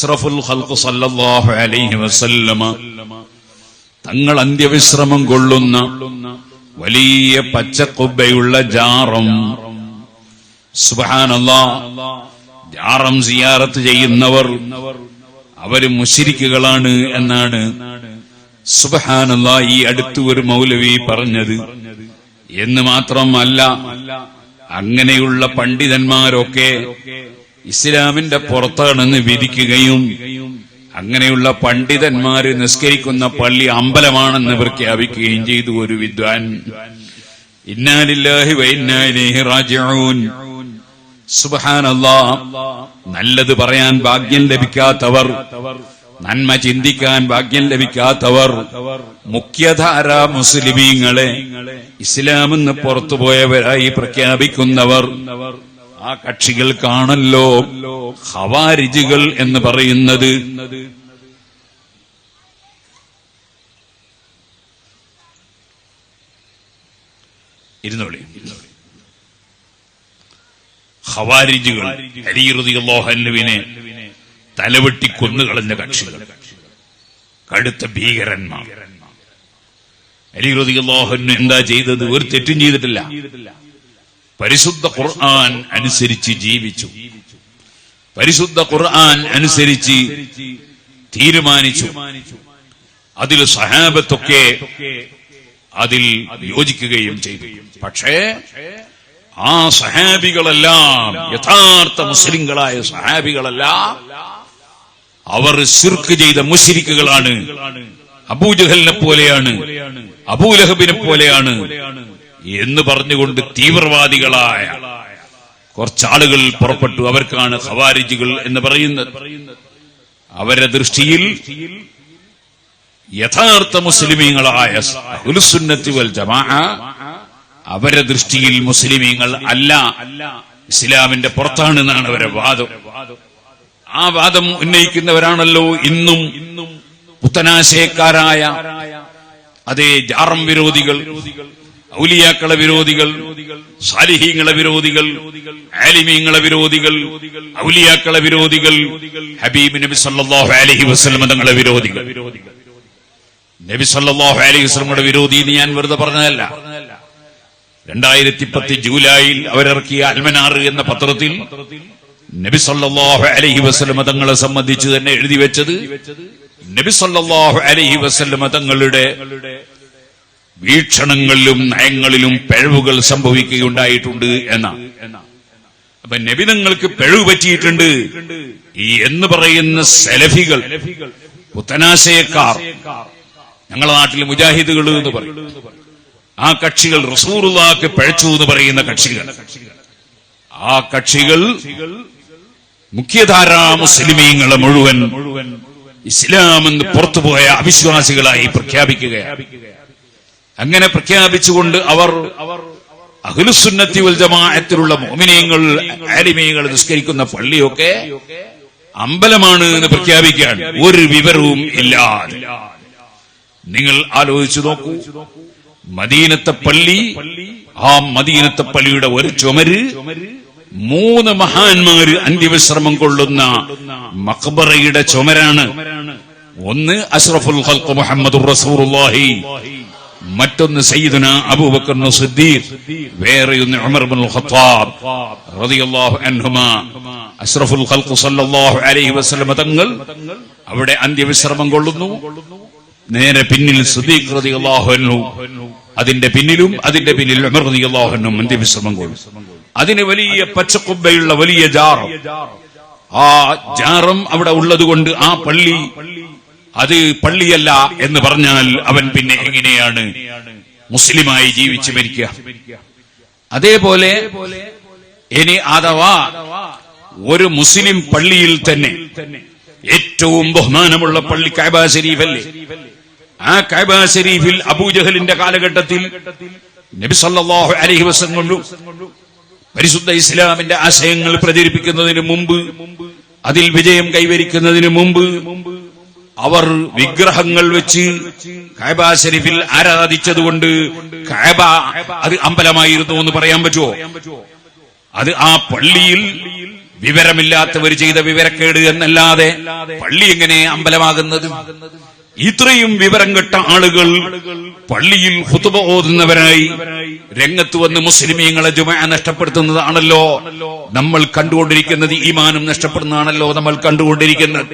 അഷ്റഫുൽ ഖൽഖ് സല്ലല്ലാഹു അലൈഹി വസല്ലമ തങ്ങൾ അന്ത്യവിശ്രമം കൊള്ളുന്ന വലിയ പച്ചക്കൊബ്ബയുള്ള ജാറം. സുബാനല്ലാ ജാറം സിയാറത്ത് ചെയ്യുന്നവർ അവർ മുശിരിക്കുകളാണ് എന്നാണ് സുബഹാനല്ലാ ഈ അടുത്ത് ഒരു മൗലവി പറഞ്ഞത്. എന്ന് മാത്രമല്ല അങ്ങനെയുള്ള പണ്ഡിതന്മാരൊക്കെ ഇസ്ലാമിന്റെ പുറത്താണെന്ന് വിധിക്കുകയും അങ്ങനെയുള്ള പണ്ഡിതന്മാര് നിസ്കരിക്കുന്ന പള്ളി അമ്പലമാണെന്ന് പ്രഖ്യാപിക്കുകയും ചെയ്തു ഒരു വിദ്വാൻ. ഇന്നാലില്ലാഹി വൈന്നാലിഹി റാജിഊൻ. നല്ലത് പറയാൻ ഭാഗ്യം ലഭിക്കാത്തവർ നന്മ ചിന്തിക്കാൻ ഭാഗ്യം ലഭിക്കാത്തവർ മുഖ്യധാര മുസ്ലിമീങ്ങളെ ഇസ്ലാമെന്ന് പുറത്തുപോയവരായി പ്രഖ്യാപിക്കുന്നവർ ആ കക്ഷികൾക്കാണല്ലോ ഹവാരിജികൾ എന്ന് പറയുന്നത്. ഇരുന്നോളി. ഹവാരിജുകൾ തലവെട്ടി കൊന്നുകളഞ്ഞ കക്ഷികൾ. കടുത്ത ഭീകരന്മാർ. അലിഹൃദിഹന്നു എന്താ ചെയ്തത്? ഒരു തെറ്റും ചെയ്തിട്ടില്ല. പരിശുദ്ധ ഖുർആൻ അനുസരിച്ച് ജീവിച്ചു. പരിശുദ്ധ ഖുർആൻ അനുസരിച്ച് തീരുമാനിച്ചു. അതിൽ സഹാബത്തൊക്കെ അതിൽ യോജിക്കുകയും ചെയ്തു. പക്ഷേ ആ സഹാബികളെല്ലാം യഥാർത്ഥ മുസ്ലിങ്ങളായ സഹാബികളെല്ലാം അവർ സിർക്ക് ചെയ്ത മുഷിരിക്കുകളാണ് അബൂജഹലിനെ പോലെയാണ് അബൂലഹബിനെ പോലെയാണ്. എന്ന് പറഞ്ഞുകൊണ്ട് തീവ്രവാദികളായ കുറച്ചാളുകൾ പുറപ്പെട്ടു. അവർക്കാണ് ഹവാരിജികൾ എന്ന് പറയുന്നത്. അവരുടെ ദൃഷ്ടിയിൽ യഥാർത്ഥ മുസ്ലിമീങ്ങളായ അഹ്ലുസുന്നത്തി വൽ ജമാ അവരുടെ ദൃഷ്ടിയിൽ മുസ്ലിമീങ്ങൾ അല്ല. ഇസ്ലാമിന്റെ പുറത്താണെന്നാണ് അവരെ വാദം. ആ വാദം ഉന്നയിക്കുന്നവരാണല്ലോ ഇന്നും പുത്തനാശയക്കാരായ അതേ ജാറം വിരോധികൾ. ഔലിയാക്കളെ വിരോധികൾ സാലിഹീങ്ങളെ വിരോധികൾ ആലിമീങ്ങളെ വിരോധികൾ ഔലിയാക്കളെ വിരോധികൾ ഹബീബ് നബി സല്ലാഹു അലഹി വസ്ലമതങ്ങളെ വിരോധികൾ. നബി സല്ലാഹു അലഹി വസ്ലമയുടെ വിരോധി എന്ന് ഞാൻ വെറുതെ പറഞ്ഞതല്ല. രണ്ടായിരത്തി പത്ത് ജൂലൈയിൽ അവരിറക്കിയ അൽമനാർ എന്ന പത്രത്തിൽ നബി സല്ലാഹു അലഹി വസല്ലമ തങ്ങളെ സംബന്ധിച്ച് തന്നെ എഴുതി വെച്ചത് നബി സല്ലാഹു അലഹി വസ്ലം തങ്ങളുടെ വീക്ഷണങ്ങളിലും നയങ്ങളിലും പിഴവുകൾ സംഭവിക്കുകയുണ്ടായിട്ടുണ്ട് എന്നാണ് അപ്പൊ നബിതങ്ങൾക്ക് പിഴവ് പറ്റിയിട്ടുണ്ട്. എന്ന് പറയുന്ന സെലഫികൾ പുത്തനാശയക്കാർ ഞങ്ങളുടെ നാട്ടിൽ മുജാഹിദുകൾ എന്ന് പറയും. ആ കക്ഷികൾ റസൂറുള്ളാക്ക് പിഴച്ചു എന്ന് പറയുന്ന കക്ഷികൾ. ആ കക്ഷികൾ മുഖ്യധാരാ മുസ്ലിമീങ്ങളെ മുഴുവൻ ഇസ്ലാമെന്ന് പുറത്തുപോയ അവിശ്വാസികളായി പ്രഖ്യാപിക്കുകയാണ്. അങ്ങനെ പ്രഖ്യാപിച്ചുകൊണ്ട് അവർ അഖിലുസുന്നത്തി വൽ ജമാഅത്തിലുള്ള മോമിനിയങ്ങൾ ആലിമീങ്ങൾ നിസ്കരിക്കുന്ന പള്ളിയൊക്കെ അമ്പലമാണ് എന്ന് പ്രഖ്യാപിക്കാൻ ഒരു വിവരവും ഇല്ലാതെ നിങ്ങൾ ആലോചിച്ചു നോക്കൂ. മദീനത്തെ പള്ളി ആ മദീനത്തെ പള്ളിയുടെ ഒരു ചുമര് മൂന്ന് മഹാന്മാര് അന്ത്യവിശ്രമം കൊള്ളുന്ന മക്ബറയുടെ ചുമരാണ്. ഒന്ന് അഷ്റഫുൽ ഹൽക്ക് മുഹമ്മദ് മറ്റൊന്ന് സയ്യിദുന അബൂബക്കർ സിദ്ദീഖ് വേറെയൊന്ന് ഉമർ ബിൻ ഖത്താബ് റളിയല്ലാഹു അൻഹുമ. അഷ്റഫുൽ ഖൽഖ് സല്ലല്ലാഹു അലൈഹി വസല്ലം തങ്ങൾ അവിടെ അന്ത്യവിശ്രമം കൊള്ളുന്നു. നേരെ പിന്നിൽ സിദ്ദീഖ് റളിയല്ലാഹു അൻഹു അതിന്റെ പിന്നിലും അതിന്റെ പിന്നിൽ ഉമർ റളിയല്ലാഹു അൻഹു അന്ത്യവിശ്രമം കൊള്ളുന്നു. അതിന് വലിയ പച്ചക്കുബ്ബയുള്ള വലിയ ജാർ ആ ജാറം അവിടെ ഉള്ളതുകൊണ്ട് ആ പള്ളി അത് പള്ളിയല്ല എന്ന് പറഞ്ഞാൽ അവൻ പിന്നെ എങ്ങനെയാണ് മുസ്ലിമായി ജീവിച്ചു മരിക്കുക? അതേപോലെ ഇനി അഥവാ ഒരു മുസ്ലിം പള്ളിയിൽ തന്നെ ഏറ്റവും ബഹുമാനമുള്ള പള്ളി കൈബ ശരീഫല്ലേ? ആ കൈബ ഷരീഫിൽ അബൂജഹലിന്റെ കാലഘട്ടത്തിൽ നബി അലൈഹി വസല്ലം പരിശുദ്ധ ഇസ്ലാമിന്റെ ആശയങ്ങൾ പ്രചരിപ്പിക്കുന്നതിന് മുമ്പ് അതിൽ വിജയം കൈവരിക്കുന്നതിന് മുമ്പ് അവർ വിഗ്രഹങ്ങൾ വെച്ച് കായബ ഷെരീഫിൽ ആരാധിച്ചതുകൊണ്ട് കായബ അത് അമ്പലമായിരുന്നു എന്ന് പറയാൻ പറ്റുമോ? അത് ആ പള്ളിയിൽ വിവരമില്ലാത്തവർ ചെയ്ത വിവരക്കേട് എന്നല്ലാതെ പള്ളി എങ്ങനെ അമ്പലമാകുന്നത്? ഇത്രയും വിവരം കെട്ട ആളുകൾ പള്ളിയിൽ ഹുതുബ ഓതുന്നവരായി രംഗത്ത് വന്ന് മുസ്ലിമീങ്ങളെ ജുമ നഷ്ടപ്പെടുത്തുന്നതാണല്ലോ. നമ്മൾ കണ്ടുകൊണ്ടിരിക്കുന്നത് ഈമാനും നഷ്ടപ്പെടുന്നതാണല്ലോ നമ്മൾ കണ്ടുകൊണ്ടിരിക്കുന്നത്.